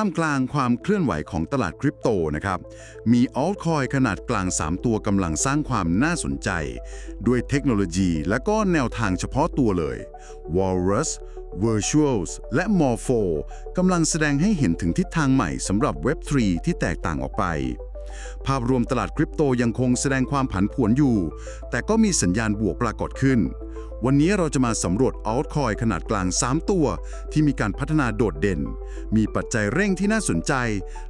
ท่ามกลางความเคลื่อนไหวของตลาดคริปโตนะครับ มีออลคอยขนาดกลาง 3 ตัวกำลังสร้างความน่าสนใจ ด้วยเทคโนโลยีและก็แนวทางเฉพาะตัวเลย Walrus Virtuals และ Morpho กำลังแสดงให้เห็นถึงทิศทางใหม่สำหรับ Web3 ที่แตกต่างออกไป ภาพรวมตลาดคริปโตยังคงแสดงความผันผวนอยู่ แต่ก็มีสัญญาณบวกปรากฏขึ้น วันนี้เราจะมาสำรวจ altcoin ขนาดกลาง 3 ตัว ที่มีการพัฒนาโดดเด่น มีปัจจัยเร่งที่น่าสนใจ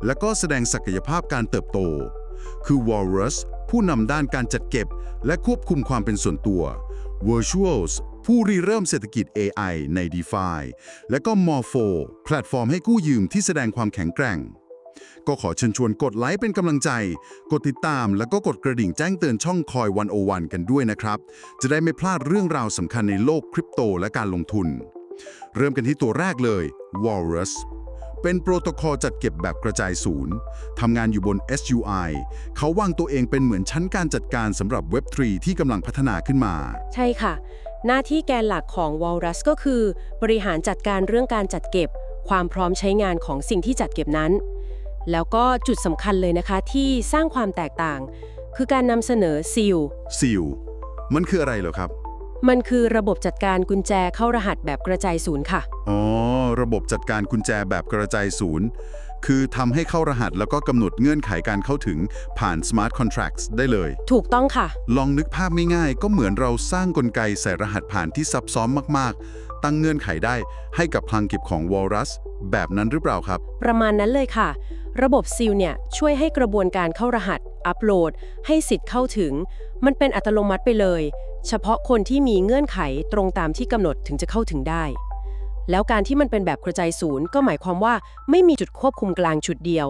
และก็แสดงศักยภาพการเติบโต คือ Walrus ผู้นำด้านการจัดเก็บ และควบคุมความเป็นส่วนตัว Virtuals ผู้ริเริ่มเศรษฐกิจ AI ใน DeFi และก็ Morpho แพลตฟอร์มให้กู้ยืมที่แสดงความแข็งแกร่ง ก็ขอเชิญชวนกดไลค์เป็นกำลังใจ กดติดตาม แล้วก็กดกระดิ่งแจ้งเตือนช่องคอย101กันด้วยนะครับ จะได้ไม่พลาดเรื่องราวสำคัญในโลกคริปโตและการลงทุน เริ่มกันที่ตัวแรกเลย Walrus เป็นโปรโตคอลจัดเก็บแบบกระจายศูนย์ ทำงานอยู่บน SUI เขาวางตัวเองเป็นเหมือนชั้นการจัดการสำหรับ Web3 ที่กำลังพัฒนาขึ้นมา ใช่ค่ะ หน้าที่แกนหลักของ Walrus ก็คือ บริหารจัดการเรื่องการจัดเก็บ ความพร้อมใช้งานของสิ่งที่จัดเก็บนั้น แล้วก็จุดสำคัญเลยนะคะที่สร้างความแตกต่าง คือการนำเสนอ Seal Seal มันคืออะไรเหรอครับ มันคือระบบจัดการกุญแจเข้ารหัสแบบกระจายศูนย์ค่ะ อ๋อ ระบบจัดการกุญแจแบบกระจายศูนย์ คือทำให้เข้ารหัสแล้วก็กำหนดเงื่อนไขการเข้าถึงผ่าน Smart Contracts ได้เลย ถูกต้องค่ะ ลองนึกภาพง่ายๆ ก็เหมือนเราสร้างกลไกใส่รหัสผ่านที่ซับซ้อนมากๆ ตั้งเงื่อนไขได้ให้กับพลังเก็บของ Walrus แบบนั้นหรือเปล่าครับ ประมาณนั้นเลยค่ะ ระบบ Seal เนี่ยช่วยให้กระบวนการเข้ารหัส อัปโหลด ให้สิทธิ์เข้าถึง มันเป็นอัตโนมัติไปเลย เฉพาะคนที่มีเงื่อนไขตรงตามที่กำหนดถึงจะเข้าถึงได้ แล้วการที่มันเป็นแบบกระจายศูนย์ก็หมายความว่าไม่มีจุดควบคุมกลางจุดเดียว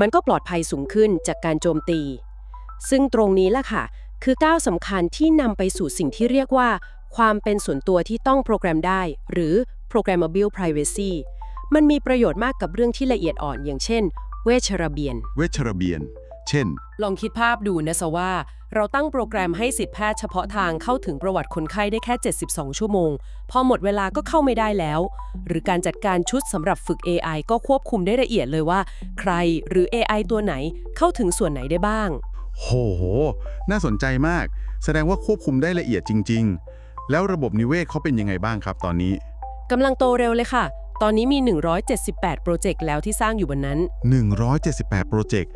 มันก็ปลอดภัยสูงขึ้นจากการโจมตี ซึ่งตรงนี้ล่ะค่ะ คือก้าวสำคัญที่นำไปสู่สิ่งที่เรียกว่า ความเป็นส่วนตัวที่ต้องโปรแกรมได้ หรือ programmable privacy มันมีประโยชน์มากกับเรื่องที่ละเอียดอ่อน อย่างเช่น เวชระเบียน เวชระเบียน เช่น ลองคิดภาพดูนะสว่า เราตั้งโปรแกรมให้สิทธิแพทย์เฉพาะทางเข้าถึงประวัติคนไข้ได้แค่ 72 ชั่วโมง พอหมดเวลาก็เข้าไม่ได้แล้ว หรือการจัดการชุดสำหรับฝึก AI ก็ควบคุมได้ละเอียดเลยว่า ใครหรือ AI ตัวไหนเข้าถึงส่วนไหนได้บ้าง โหโหน่าสนใจมาก แสดงว่าควบคุมได้ละเอียดจริง ๆ แล้วระบบนิเวศเขาเป็นยังไงบ้างครับตอนนี้ กำลังโตเร็วเลยค่ะ ตอนนี้มี 178 โปรเจกต์แล้วที่สร้างอยู่บนนั้น 178 โปรเจกต์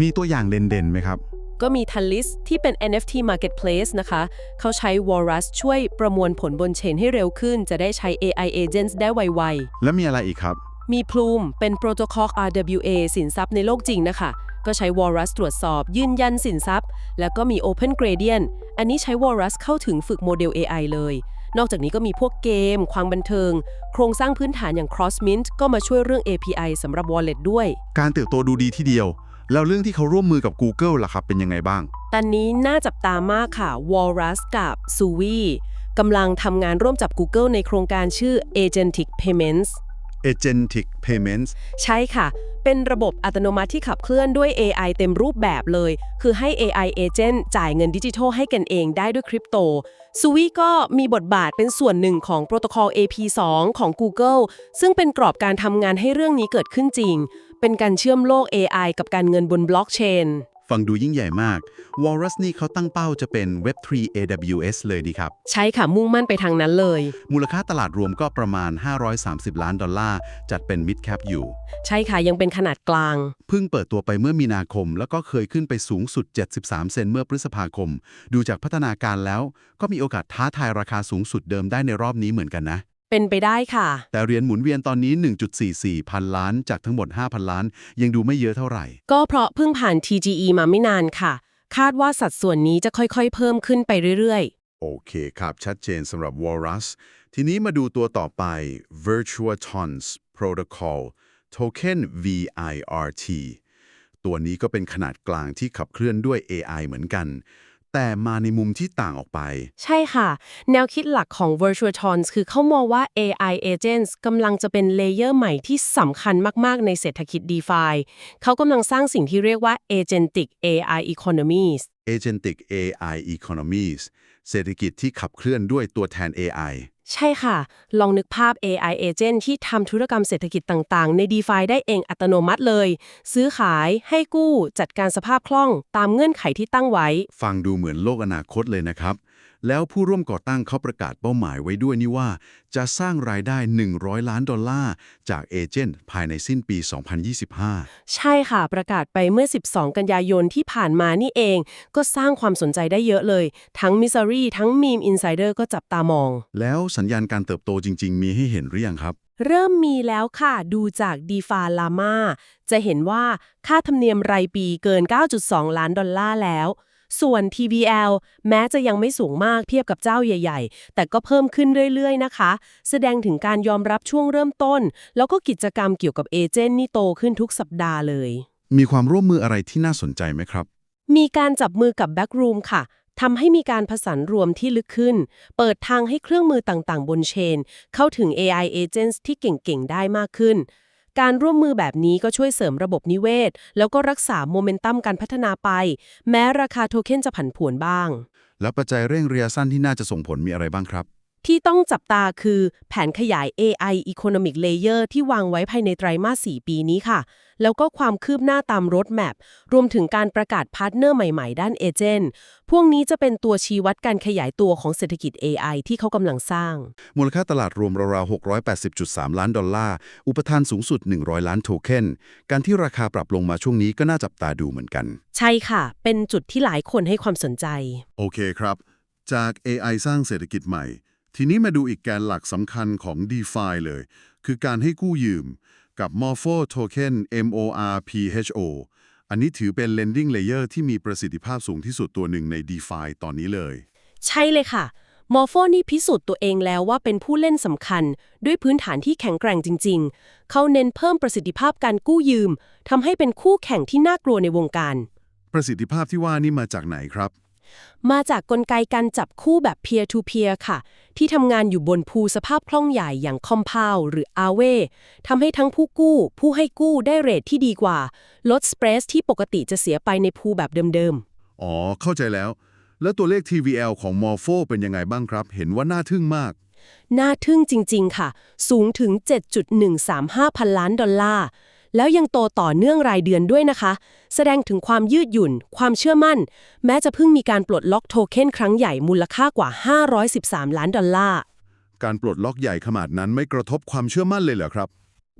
มีตัวอย่างเด่นๆไหมครับ ก็มี Talis ที่เป็น NFT Marketplace นะคะ เขาใช้ Walrus ช่วยประมวลผลบนเชนให้เร็วขึ้น จะได้ใช้ AI Agents ได้ไวแล้วมีอะไรอีกครับๆมี Plume เป็นโปรโตคอล RWA สินทรัพย์ในโลกจริงนะคะ ก็ใช้ Walrus ตรวจสอบ ยืนยันสินทรัพย์ แล้วก็มี Open Gradient อันนี้ใช้ Walrus เข้าถึงฝึกโมเดล AI เลย นอกจากนี้ก็มีพวกเกม ความบันเทิง โครงสร้างพื้นฐานอย่าง Crossmint ก็มาช่วยเรื่อง API สำหรับ Wallet ด้วย การเติบโตดูดีที่เดียว แล้วเรื่องที่เขาร่วมมือกับ Google ล่ะครับเป็นยังไงบ้าง ตอนนี้น่าจับตามากค่ะ Walrus กับ s u v i กำลังทำงานร่วมจับ Google ในโครงการชื่อ Agentic Payments Agentic Payments ใช่ค่ะ เป็นระบบอัตโนมัติที่ขับเคลื่อนด้วย AI เต็มรูปแบบเลย คือให้ AI Agent จ่ายเงินดิจิทัลให้กันเองได้ด้วยคริปโต s u v i ก็มีบทบาทเป็นส่วนหนึ่งของโปรโตคอล AP2 ของ Google ซึ่งเป็นกรอบการทำงานให้เรื่องนี้เกิดขึ้นจริง เป็นการเชื่อมโลก AI กับการเงินบนบล็อกเชน ฟังดูยิ่งใหญ่มาก Walrus นี่เขาตั้งเป้าจะเป็น Web3 AWS เลยดีครับ ใช่ค่ะ มุ่งมั่นไปทางนั้นเลย มูลค่าตลาดรวมก็ประมาณ 530 ล้านดอลลาร์ จัดเป็น Mid Cap อยู่ ใช่ค่ะ ยังเป็นขนาดกลาง เพิ่งเปิดตัวไปเมื่อมีนาคม แล้วก็เคยขึ้นไปสูงสุด 73 เซนเมื่อพฤษภาคม ดูจากพัฒนาการแล้ว ก็มีโอกาสท้าทายราคาสูงสุดเดิมได้ในรอบนี้เหมือนกันนะ เป็นไปได้ค่ะ แต่เหรียญหมุนเวียนตอนนี้ 1.44 พันล้านจากทั้งหมด 5,000 ล้าน ยังดูไม่เยอะเท่าไหร่ ก็เพราะเพิ่งผ่าน TGE มาไม่นานค่ะ คาดว่าสัดส่วนนี้จะค่อยๆ เพิ่มขึ้นไปเรื่อยโอเคครับ ชัดเจนสำหรับ Walrus ทีนี้มาดูตัวต่อไป Virtual Tons Protocol Token VIRT ตัวนี้ก็เป็นขนาดกลางที่ขับเคลื่อนด้วย AI เหมือนกัน แต่มาในมุมที่ต่างออกไปๆใช่ค่ะ แนวคิดหลักของ Virtual Tons คือเขามองว่า AI Agents กำลังจะเป็นเลเยอร์ใหม่ที่สำคัญมาก ๆ ในเศรษฐกิจ DeFi เขากำลังสร้างสิ่งที่เรียกว่า Agentic AI Economies Agentic AI Economies เศรษฐกิจที่ขับเคลื่อนด้วยตัวแทน AI ใช่ค่ะ ลองนึกภาพ AI agent ที่ทำธุรกรรมเศรษฐกิจต่างๆ ใน DeFi ได้เองอัตโนมัติเลย ซื้อขาย ให้กู้ จัดการสภาพคล่อง ตามเงื่อนไขที่ตั้งไว้ ฟังดูเหมือนโลกอนาคตเลยนะครับ แล้วผู้ร่วมก่อตั้งเขาประกาศเป้าหมายไว้ด้วยนี่ว่า จะสร้างรายได้ 100 ล้านดอลลาร์จากเอเจนต์ภายในสิ้นปี 2025 ใช่ค่ะ ประกาศไปเมื่อ 12 กันยายนที่ผ่านมานี่เอง ก็สร้างความสนใจได้เยอะเลย ทั้ง Missouri ทั้ง Meme Insider ก็จับตามอง แล้วสัญญาณการเติบโตจริง ๆ มีให้เห็นหรือยังครับ เริ่มมีแล้วค่ะ ดูจาก d e f a Lama จะเห็นว่าค่าธรรมเนียมรายปีเกิน 9.2 ล้านดอลลาร์แล้ว ส่วน TVL แม้จะยังไม่สูงมากเทียบกับเจ้าใหญ่ ๆ แต่ก็เพิ่มขึ้นเรื่อย ๆ นะคะ แสดงถึงการยอมรับช่วงเริ่มต้น แล้วก็กิจกรรมเกี่ยวกับเอเจนต์นี่โตขึ้นทุกสัปดาห์เลย มีความร่วมมืออะไรที่น่าสนใจไหมครับ มีการจับมือกับ Backroom ค่ะ ทำให้มีการผสานรวมที่ลึกขึ้น เปิดทางให้เครื่องมือต่างๆ บนเชน เข้าถึง AI agents ที่เก่งๆ ได้มากขึ้น การร่วมมือแบบนี้ก็ช่วยเสริมระบบนิเวศ แล้วก็รักษาโมเมนตัมการพัฒนาไป แม้ราคาโทเค็นจะผันผวนบ้าง แล้วปัจจัยเร่งระยะสั้นที่น่าจะส่งผลมีอะไรบ้างครับที่ต้องจับตาคือแผนขยาย AI Economic Layer ที่วางไว้ภายในไตรมาส 4 ปีนี้ค่ะ แล้วก็ความคืบหน้าตามรถแมพรวมถึงการประกาศพาร์ทเนอร์ใหม่ๆ ด้านเอเจนต์พวกนี้จะเป็นตัวชี้วัดการขยายตัวของเศรษฐกิจ AI ที่เขากำลังสร้าง มูลค่าตลาดรวมราวๆ680.3 ล้านดอลลาร์ อุปทานสูงสุด 100 ล้านโทเค็นการที่ราคาปรับลงมาช่วงนี้ก็น่าจับตาดูเหมือนกัน ใช่ค่ะ เป็นจุดที่หลายคนให้ความสนใจ โอเคครับ จาก AI สร้างเศรษฐกิจใหม่ ทีนี้มาดูอีกแกนหลักสำคัญของ DeFi เลย คือการให้กู้ยืม กับ Morpho Token MORPHO อันนี้ถือเป็น lending layer ที่มีประสิทธิภาพสูงที่สุดตัวหนึ่งใน DeFi ตอนนี้เลย ใช่เลยค่ะมอร์โฟนี่พิสูจน์ตัวเองแล้วว่าเป็นผู้เล่นสำคัญ ด้วยพื้นฐานที่แข็งแกร่งจริง ๆ เขาเน้นเพิ่มประสิทธิภาพการกู้ยืมทำให้เป็นคู่แข่งที่น่ากลัวในวงการ ประสิทธิภาพที่ว่านี่มาจากไหนครับ มาจากกลไกการจับคู่แบบ peer to peer ค่ะ ที่ทำงานอยู่บนภูสภาพคล่องใหญ่อย่าง Compound หรือ Aave ทำให้ทั้งผู้กู้ ผู้ให้กู้ได้เรทที่ดีกว่า ลด spread ที่ปกติจะเสียไปในภูแบบเดิมอ๋อ เข้าใจแล้ว แล้วตัวเลข TVL ของ Morpho เป็นยังไงบ้างครับ เห็นว่าน่าทึ่งมากๆน่าทึ่งจริง ๆ ค่ะ สูงถึง 7.135 พันล้านดอลลาร์ แล้วยังโตต่อเนื่องรายเดือนด้วยนะคะ แสดงถึงความยืดหยุ่น ความเชื่อมั่น แม้จะเพิ่งมีการปลดล็อกโทเค็นครั้งใหญ่มูลค่ากว่า 513 ล้านดอลลาร์ การปลดล็อกใหญ่ขนาดนั้นไม่กระทบความเชื่อมั่นเลยเหรอครับ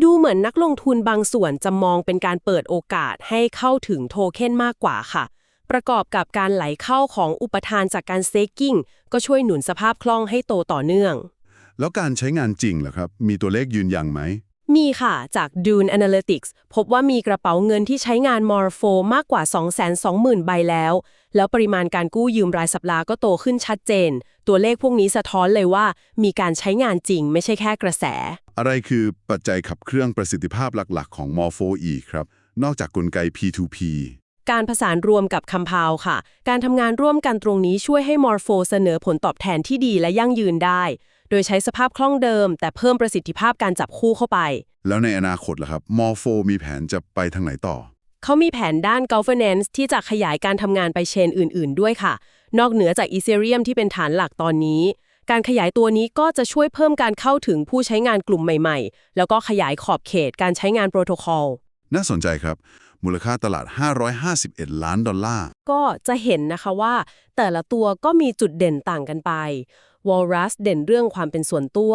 ดูเหมือนนักลงทุนบางส่วนจะมองเป็นการเปิดโอกาสให้เข้าถึงโทเค็นมากกว่าค่ะ ประกอบกับการไหลเข้าของอุปทานจากการ staking ก็ช่วยหนุนสภาพคล่องให้โตต่อเนื่อง แล้วการใช้งานจริงเหรอครับ มีตัวเลขยืนยันไหม มีค่ะ จาก Dune Analytics พบว่ามีกระเป๋าเงินที่ใช้งาน Morpho มากกว่า 220,000 ใบแล้ว แล้วปริมาณการกู้ยืมรายสัปดาห์ก็โตขึ้นชัดเจน ตัวเลขพวกนี้สะท้อนเลยว่า มีการใช้งานจริงไม่ใช่แค่กระแส อะไรคือปัจจัยขับเครื่องประสิทธิภาพหลักๆ ของ Morpho อีกครับ นอกจากกลไก P2P การผสานรวมกับคำพาวค่ะ การทำงานร่วมกันตรงนี้ช่วยให้ Morpho เสนอผลตอบแทนที่ดีและยั่งยืนได้ โดยใช้สภาพคล่องเดิม แต่เพิ่มประสิทธิภาพการจับคู่เข้าไป แล้วในอนาคตล่ะครับ Morpho มีแผนจะไปทางไหนต่อ เขามีแผนด้าน governance ที่จะขยายการทำงานไปเชนอื่น ๆ ด้วยค่ะ นอกเหนือจาก Ethereum ที่เป็นฐานหลักตอนนี้ การขยายตัวนี้ก็จะช่วยเพิ่มการเข้าถึงผู้ใช้งานกลุ่มใหม่ ๆ แล้วก็ขยายขอบเขตการใช้งานโปรโตคอลน่าสนใจครับ มูลค่าตลาด 551 ล้านดอลลาร์ ก็จะเห็นนะคะว่า แต่ละตัวก็มีจุดเด่นต่างกันไป Walrus เด่นเรื่องความเป็นส่วนตัว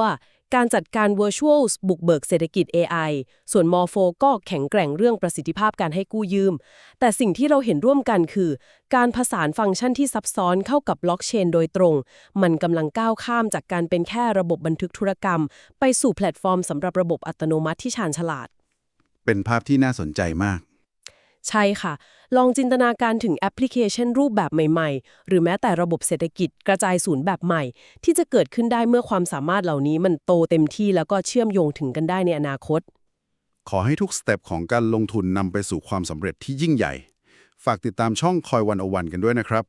การจัดการ Virtuals บุกเบิกเศรษฐกิจ AI ส่วน Morpho ก็แข็งแกร่งเรื่องประสิทธิภาพการให้กู้ยืม แต่สิ่งที่เราเห็นร่วมกันคือ การผสานฟังก์ชันที่ซับซ้อนเข้ากับบล็อกเชนโดยตรง มันกำลังก้าวข้ามจากการเป็นแค่ระบบบันทึกธุรกรรม ไปสู่แพลตฟอร์มสำหรับระบบอัตโนมัติที่ชาญฉลาด เป็นภาพที่น่าสนใจมาก ใช่ค่ะ ลองจินตนาการถึงแอปพลิเคชันรูปแบบใหม่ๆ หรือแม้แต่ระบบเศรษฐกิจกระจายศูนย์แบบใหม่ ที่จะเกิดขึ้นได้เมื่อความสามารถเหล่านี้มันโตเต็มที่แล้วก็เชื่อมโยงถึงกันได้ในอนาคต ขอให้ทุกสเต็ปของการลงทุนนำไปสู่ความสำเร็จที่ยิ่งใหญ่ ฝากติดตามช่องคอยวันอวันกันด้วยนะครับ